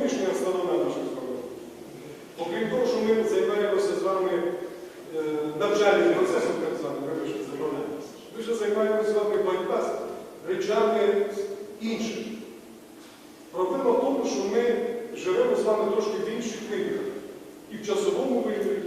тільки зовнішня сторона нашої справи. Окрім того, що ми займаємося з вами е, навчальним процесом, так званим. Ми ще займаємося з вами багатьма речами іншими. Проблема в тому, що ми живемо з вами трошки в інших вимірах. І в часовому вимірі,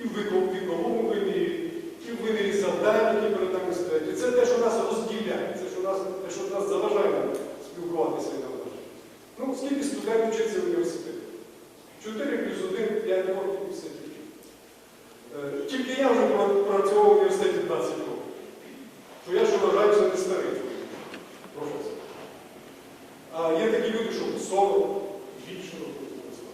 і в віко- віковому вимірі, і в вимірі завдань, які перед нами стоять. І це те, що нас розділяє, це що нас, те, що нас заважає нам спілкуватися і навчати. Ну, скільки студентів вчиться в університеті? 4 плюс 1, 5 років і все. Е, Тільки я вже працював в університеті 20 років. Що я ще вважаюся не старий професор. А є такі люди, що 40, більше.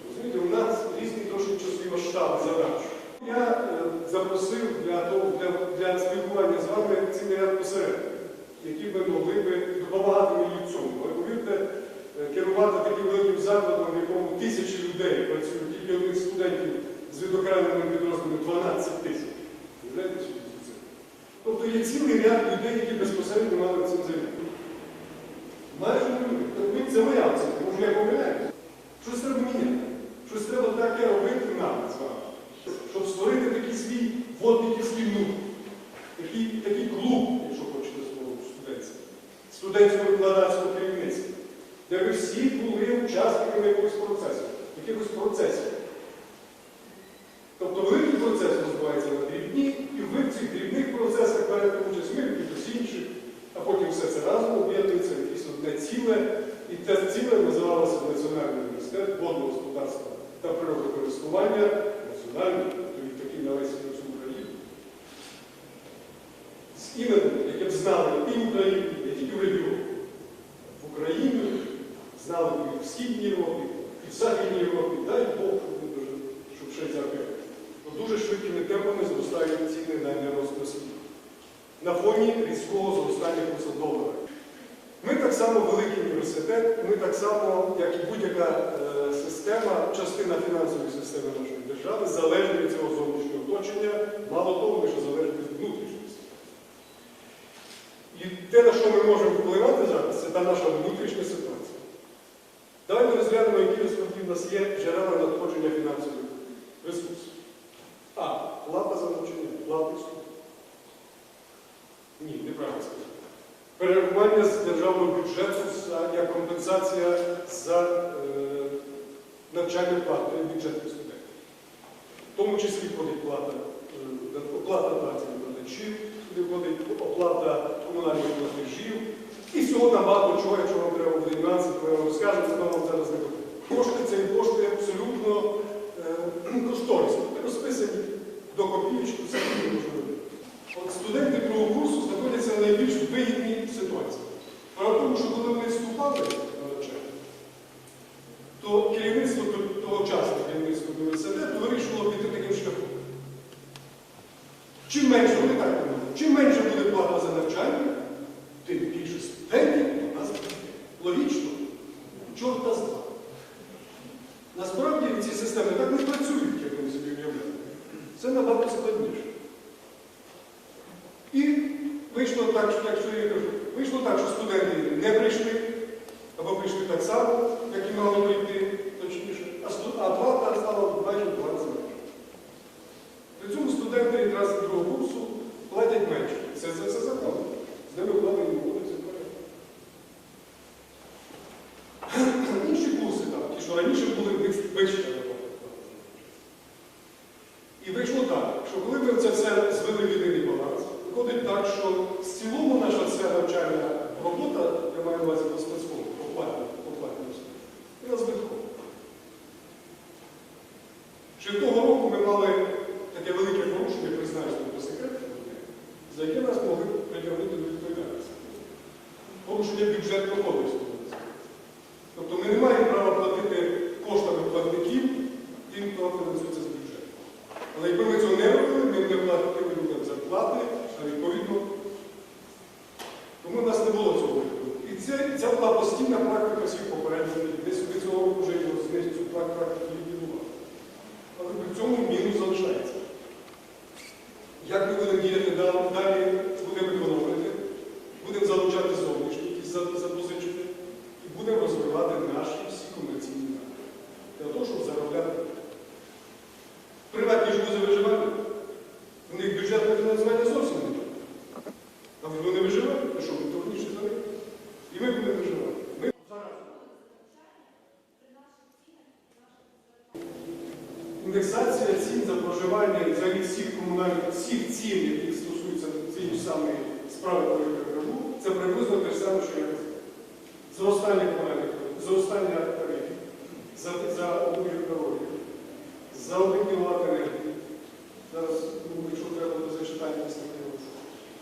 Розумієте, у нас різні трошки часові масштаби задач. Я е, запросив для, того, для, для спілкування з вами цілий ряд посередників, які би могли би допомагати мені в цьому. Але повірте, керувати таким великим закладом, в якому тисячі людей працюють, тільки одних студентів з відокремленими підрозділами 12 тисяч. Знаєте, що це? Тобто є цілий ряд людей, які безпосередньо мали цим займатися. Майже не люди. Тобто це моя оцінка, може я помиляюся. Щось треба міняти. Щось треба таке робити нам з вами, щоб створити такий свій водниківський внук, такий, такий клуб, якщо хочете слово студентське, студентсько-викладацького керівництва, де ви всі були учасниками якогось процесу, якихось процесів. Тобто великий процес розвивається на дрібні, і ви в цих дрібних процесах берете участь, ми якихось інших, а потім все це разом об'єднується в якесь одне ціле. І те ціле називалося Національний університет водного господарства та природокористування, національний, то він такий на весь всю Україну. З іменем, яке б знали і Україні, не тільки в Україні знали і в Східній Європі, і в Західній Європі, дай Бог, щоб ще Бо дуже швидкими темпами зростають ціни на енергоносії. На фоні різкого зростання курсу долара. Ми так само великий університет, ми так само, як і будь-яка е, система, частина фінансової системи нашої держави, залежні від цього зовнішнього оточення, мало того, ще залежні від внутрішньої системи. І те, на що ми можемо впливати зараз, це та наша внутрішня ситуація. Давайте розглянемо, які насправді в нас є джерела надходження фінансових ресурсів. А. Плата за навчання, плата вступу. Ні, неправильно сказати. Перерахування з державного бюджету як компенсація за е, навчання плати бюджетних студентів. В тому числі входить плата, е, оплата праці викладачів, входить оплата комунальних платежів. І всього набагато чого, якщо вам треба буде нюанси, то я вам розкажу, це вам зараз не буде. Кошти це кошти абсолютно е, кошторисні, розписані до копійки, все дуже можливо. От студенти другого курсу знаходяться в найбільш вигідній ситуації. Справа в тому, що коли вони вступали на навчання, то керівництво то- тогочасне керівництво університету вирішило піти таким шляхом. Чим менше, вони так думали, чим менше буде плата за навчання, тим більше студентів до нас буде. Логічно? Чорта з два. Насправді ці системи так не працюють, як вони собі уявляли. Це набагато складніше. І вийшло так, що, якщо я кажу, вийшло так, що студенти не прийшли, або прийшли так само, як і мали прийти, точніше, а, сту- а плата стала майже в два рази менше. При цьому студенти якраз другого курсу платять менше. Це, це, це закон. З ними плати не буде, все порядку. Інші курси, там, ті, що раніше були вищі. І вийшло так, що коли ми це все звели в єдиний баланс, виходить так, що в цілому наша вся навчальна робота, я маю на увазі по спецфонду, по платній, по платній основі, вона збиткова. Ще того року ми мали таке велике порушення, признаюсь по секрету, за яке нас могли притягнути до відповідальності. Порушення бюджетного кодексу. Тобто ми не маємо права платити коштами платників тим, хто фінансується з бюджету. Але якби ми цього не робили, ми не платили людям зарплати, а відповідно. Тому в нас не було цього. І це, ця була постійна практика всіх попередніх. Десь ми цього року вже цю практику відбували. Але при цьому мінус залишається. Як ми будемо діяти далі? За одну за енергії. Зараз, якщо треба буде того,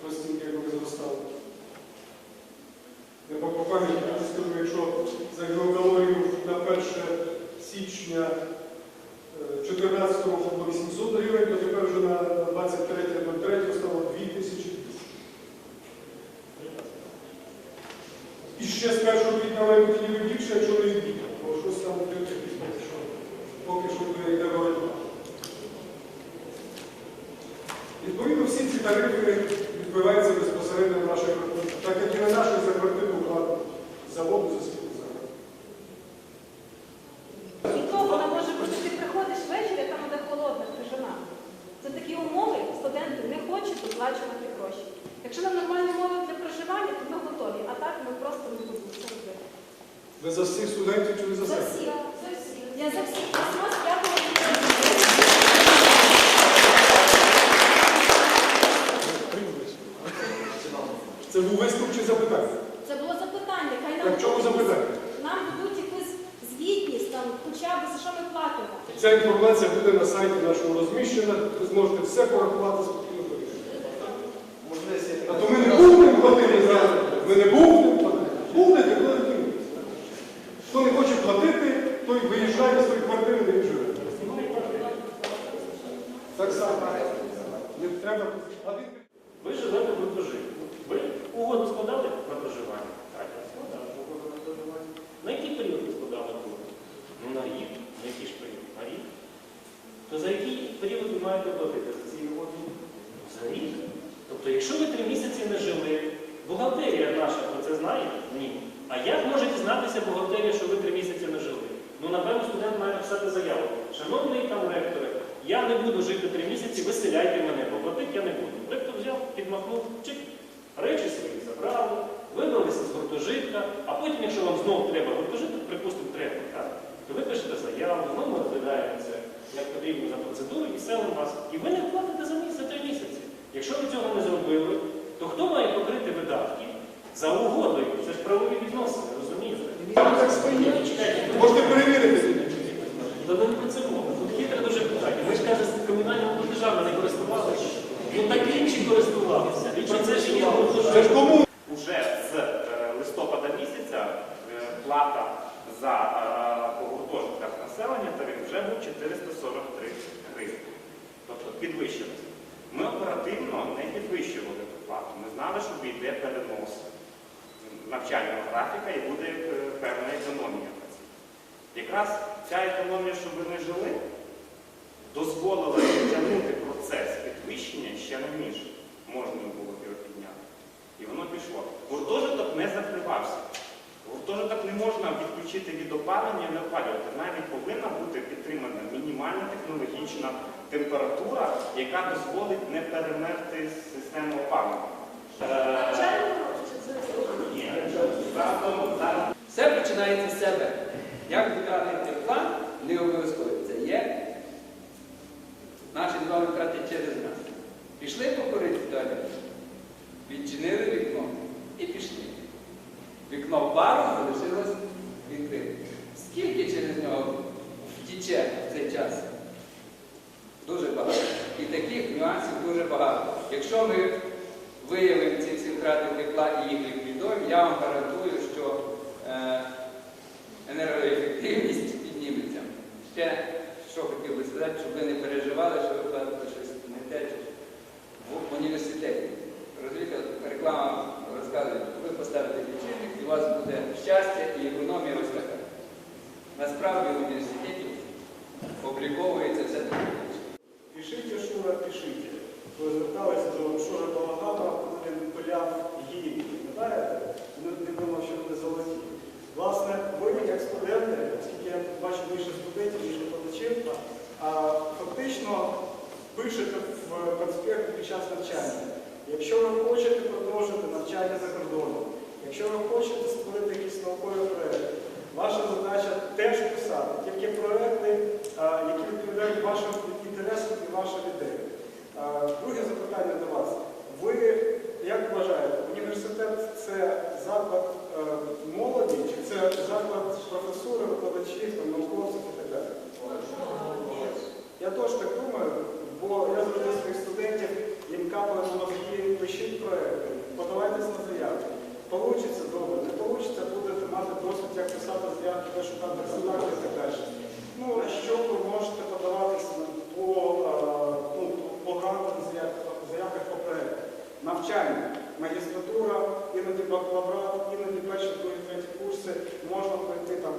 розцінки, як вони зростали. Я по пам'яті скажу, якщо за кілокалорію на 1 січня 2014 року було 800 гривень, то тепер вже на 23.03 стало 2200. І ще з 1 квітня має бути більше, якщо не більше. Бо щось там поки що. Поки що йде боротьба. Відповідно, всі ці тарифи відбиваються безпосередньо в наших рахунках, так як і на наших за квартиру плату за воду, за світло, за. І то вона може бути, ти приходиш ввечері, там буде холодна крижана. Це такі умови, студенти не хочуть доплачувати гроші. Якщо нам нормальні умови для проживання, то ми готові. А так ми просто не будемо це робити. Ви за всіх студентів чи ви за За себе? всіх. За всіх. Я за всіх. Це був виступ чи запитання? Це було запитання. Хай нам Так чому запитання? нам дадуть якусь звітність, там, хоча б за що ми платимо. Ця інформація буде на сайті нашого розміщена, ви зможете все порахувати спокійно. А то ми не будемо платити зараз. Ми не будемо платити. Будете платити. Хто не хоче платити, той виїжджає з своєї квартири не живе. Так само. Не треба. Один- Ви живете в гуртожитку. Ви угоду складали на проживання? Так, я складав угоду на проживання. На який період ви складали угоду? Ну на рік. На який ж період? На рік. То за який період ви маєте платити за ці угоди? За. Тобто, якщо ви три місяці не жили, бухгалтерія наша про це знає? Ні. А як може дізнатися бухгалтерія, що ви три місяці не жили? Ну, напевно, студент має написати заяву. Шановний там ректоре, я не буду жити три місяці, виселяйте мене, бо платити я не буду. Ректор взяв, підмахнув, чик, речі свої забрали, вибралися з гуртожитка, а потім, якщо вам знову треба гуртожиток, припустимо, треба, так, то ви пишете заяву, знову розглядаємо це, як потрібно за процедуру і селимо вас. І ви не платите за місяць, за три місяці. Якщо ви цього не зробили, то хто має покрити видатки за угодою? Це ж правові відносини, розумієте? Можете перевірити. та не про це мова. Тут хитре дуже питання. Ми ж каже, з комунальними платежами не користувалися. Ну так інші користувалися. І про це ж є Це ж гуртожиток. кому? Уже з е, листопада місяця е, плата за е, по гуртожитках населення тариф вже був 443 гривні. Тобто підвищилось. Ми оперативно не підвищували ту плату. Ми знали, що йде перенос навчального графіка і буде е, певна економія. Якраз ця економія, щоб ви не жили, дозволила підтягнути процес підвищення ще на ніж можна було його підняти. І воно пішло. Гуртожиток не закривався. Гуртожиток не можна відключити від опалення, і не опалювати. Навіть повинна бути підтримана мінімальна технологічна температура, яка дозволить не перемерти систему опалення. Е, Все починається з себе. Як витрати тепла не обов'язково. Це є наші з вами втрати через нас. Пішли по коридорі, відчинили вікно і пішли. Вікно пару залишилось відкрите. Скільки через нього втіче в цей час? Дуже багато. І таких нюансів дуже багато. Якщо ми виявимо ці всі втрати тепла і їх ліквідуємо, я вам гарантую, що е, енергоефективність підніметься. Ще що хотів би сказати, щоб ви не переживали, що ви платите щось не те в університеті. Розумієте, реклама розказує, ви поставите лічильник, і у вас буде щастя і економія росте. Насправді в університеті обліковується все таке. Пишите, Шура, пишите. Ви зверталися до Шури Балагана, коли він пиляв гілі. Пам'ятаєте? Не думав, що вони золоті. Власне, ви, як студенти, оскільки я бачу більше студентів, ніж викладачів, фактично пишете в конспекті під час навчання. Якщо ви хочете продовжити навчання за кордоном, якщо ви хочете створити якісь наукові проекти, ваша задача теж писати тільки проекти, які відповідають вашим інтересам і вашим ідеям. Друге запитання до вас. Ви як вважаєте, університет це заклад е, молоді, чи це заклад професури, викладачів, науковців і так далі? Я теж так думаю, бо я завжди своїх студентів їм капаю на пишіть проекти, подавайтесь на заявки. Получиться добре, не получиться, будете мати досвід, як писати заявки, де шукати результати і так далі. Ну, на що ви можете подаватися по, ну, по грантам заявках, по проектах? Навчання, магістратура, іноді бакалаврат, іноді перші, другі, треті курси, можна пройти там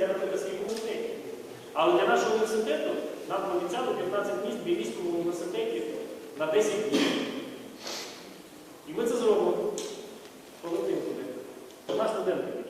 я свій комітет. Але для нашого університету нам пообіцяли 15 місць в Білійському університеті на 10 днів. І ми це зробимо. Полетимо туди. Одна студентка